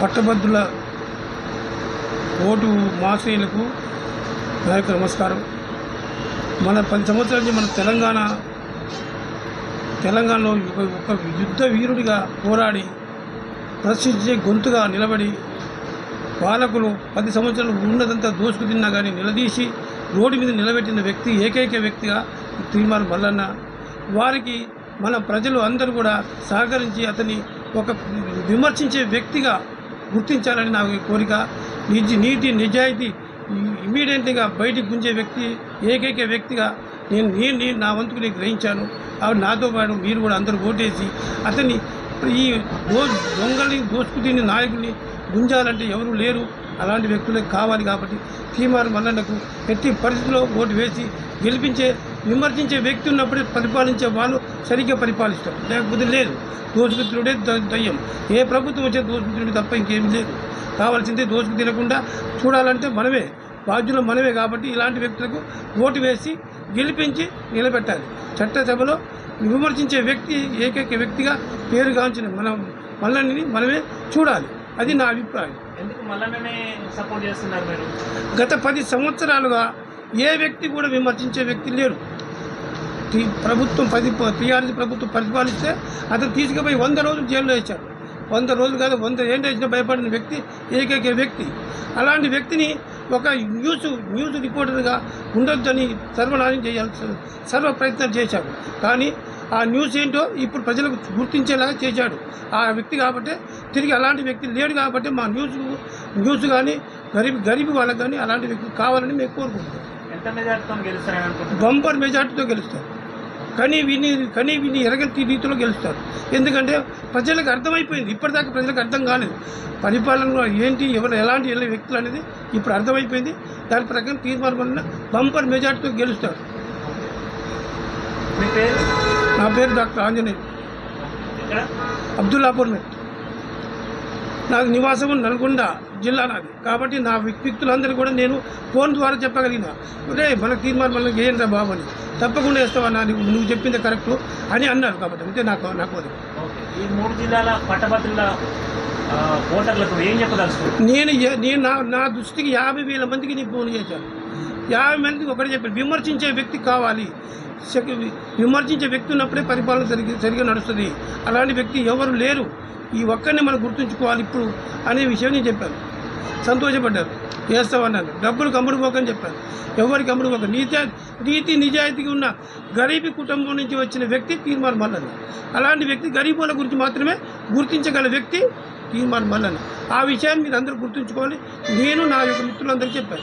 పట్టభద్రుల ఓటు మాశ్రీయులకు నా యొక్క నమస్కారం. మన పది సంవత్సరాల నుంచి మన తెలంగాణ తెలంగాణలో ఒక యుద్ధ వీరుడిగా పోరాడి ప్రశ్నించే గొంతుగా నిలబడి పాలకులు పది సంవత్సరాలు ఉన్నదంతా దోసుకు తిన్నా కానీ నిలదీసి రోడ్డు మీద నిలబెట్టిన వ్యక్తి ఏకైక వ్యక్తిగా తీర్మానం మల్లన్న. వారికి మన ప్రజలు అందరూ కూడా సహకరించి అతని ఒక విమర్శించే వ్యక్తిగా గుర్తించాలని నాకు కోరిక. నిజ నీతి నిజాయితీ ఇమీడియట్గా బయటికి గుంజే వ్యక్తి ఏకైక వ్యక్తిగా నేను నేను నా వంతుకు నేను గ్రహించాను. ఆవిడ నాతో పాటు మీరు కూడా అందరూ ఓటేసి అతన్ని ఈ దో దొంగల్ని దోచుకు తిని నాయకుల్ని గుంజాలంటే ఎవరు లేరు. అలాంటి వ్యక్తులకు కావాలి కాబట్టి తీమారు మల్లన్నకు ఎట్టి పరిస్థితుల్లో ఓటు వేసి గెలిపించే విమర్శించే వ్యక్తి ఉన్నప్పుడే పరిపాలించే వాళ్ళు సరిగ్గా పరిపాలిస్తారు. లేకపోతే లేదు. దోచుకుతుడే దయ్యం. ఏ ప్రభుత్వం వచ్చే దోచుకుతుడు తప్ప ఇంకేమీ లేదు. కావాల్సిందే దోచుకు తినకుండా చూడాలంటే మనమే బాధ్యులు మనమే కాబట్టి ఇలాంటి వ్యక్తులకు ఓటు వేసి గెలిపించి నిలబెట్టాలి. చట్టసభలో విమర్శించే వ్యక్తి ఏకైక వ్యక్తిగా పేరుగాంచిన మనం మల్లన్ని మనమే చూడాలి. అది నా అభిప్రాయం. ఎందుకు సపోర్ట్ చేస్తున్నారు మీరు? గత పది సంవత్సరాలుగా ఏ వ్యక్తి కూడా విమర్శించే వ్యక్తి లేరు ప్రభుత్వం పది టీఆర్ఎస్ ప్రభుత్వం పరిపాలిస్తే అతను తీసుకుపోయి వంద రోజులు జైల్లో వేశారు వంద రోజులు కాదు వంద ఏళ్ళు వేసినా భయపడిన వ్యక్తి ఏకైక వ్యక్తి. అలాంటి వ్యక్తిని ఒక న్యూస్ న్యూస్ రిపోర్టర్గా ఉండొద్దని సర్వనాశనం చేయాల్సి సర్వ ప్రయత్నం చేశాడు. కానీ ఆ న్యూస్ ఏంటో ఇప్పుడు ప్రజలకు గుర్తించేలాగా చేశాడు. ఆ వ్యక్తి కాబట్టి తిరిగి అలాంటి వ్యక్తి లేడు కాబట్టి మా న్యూస్ న్యూస్ కానీ గరీబ్ గరీబ్ వాళ్ళకి కానీ అలాంటి వ్యక్తి కావాలని మేము కోరుకుంటున్నాం. బంపర్ మెజార్టీతో గెలుస్తారు. కానీ విని కానీ విని ఎరగంటి రీతిలో గెలుస్తారు. ఎందుకంటే ప్రజలకు అర్థమైపోయింది. ఇప్పటిదాకా ప్రజలకు అర్థం కాలేదు. పరిపాలనలో ఏంటి ఎవరు ఎలాంటి ఎలా వ్యక్తులు అనేది ఇప్పుడు అర్థమైపోయింది. దాని ప్రకారం తీర్మానం బంపర్ మెజార్టీతో గెలుస్తారు. నా పేరు డాక్టర్ ఆంజనేయులు. అబ్దుల్లాపూర్ నాకు నివాసం నల్గొండ జిల్లా నాది. కాబట్టి నా వ్యక్తులందరూ కూడా నేను ఫోన్ ద్వారా చెప్పగలిగిన. ఒరే మన తీర్మానం వల్ల ఏంట్రా బాబు అని. తప్పకుండా వేస్తావా నా నువ్వు చెప్పింది కరెక్ట్ అని అన్నారు కాబట్టి అంతే నాకు నాకు ఈ మూడు జిల్లాల పట్టభద్రుల ఓటర్లకు ఏం చెప్పదలుచుకుంటారు నేను నేను నా నా దృష్టికి యాభై వేల మందికి నేను ఫోన్ చేశాను. యాభై మందికి ఒకటి చెప్పాను. విమర్శించే వ్యక్తి కావాలి. విమర్శించే వ్యక్తి ఉన్నప్పుడే పరిపాలన సరిగ్గా సరిగ్గా నడుస్తుంది. అలాంటి వ్యక్తి ఎవరు లేరు. ఈ ఒక్కరిని మనం గుర్తుంచుకోవాలి ఇప్పుడు అనే విషయం నేను చెప్పాను. సంతోషపడ్డారు. చేస్తామన్నారు డబ్బులు కమ్ముడుపోకని చెప్పారు. చెప్పాను ఎవరికి అమ్ముడు నీతి నీతి నిజాయితీగా ఉన్న గరీబీ కుటుంబం నుంచి వచ్చిన వ్యక్తి తీర్మాన్ మల్లన్న. అలాంటి వ్యక్తి గరీబుల గురించి మాత్రమే గుర్తించగల వ్యక్తి తీర్మాన్ మల్లన్న. ఆ విషయాన్ని మీరు అందరూ గుర్తుంచుకోవాలి. నేను నా యొక్క మిత్రులందరికీ చెప్పాను.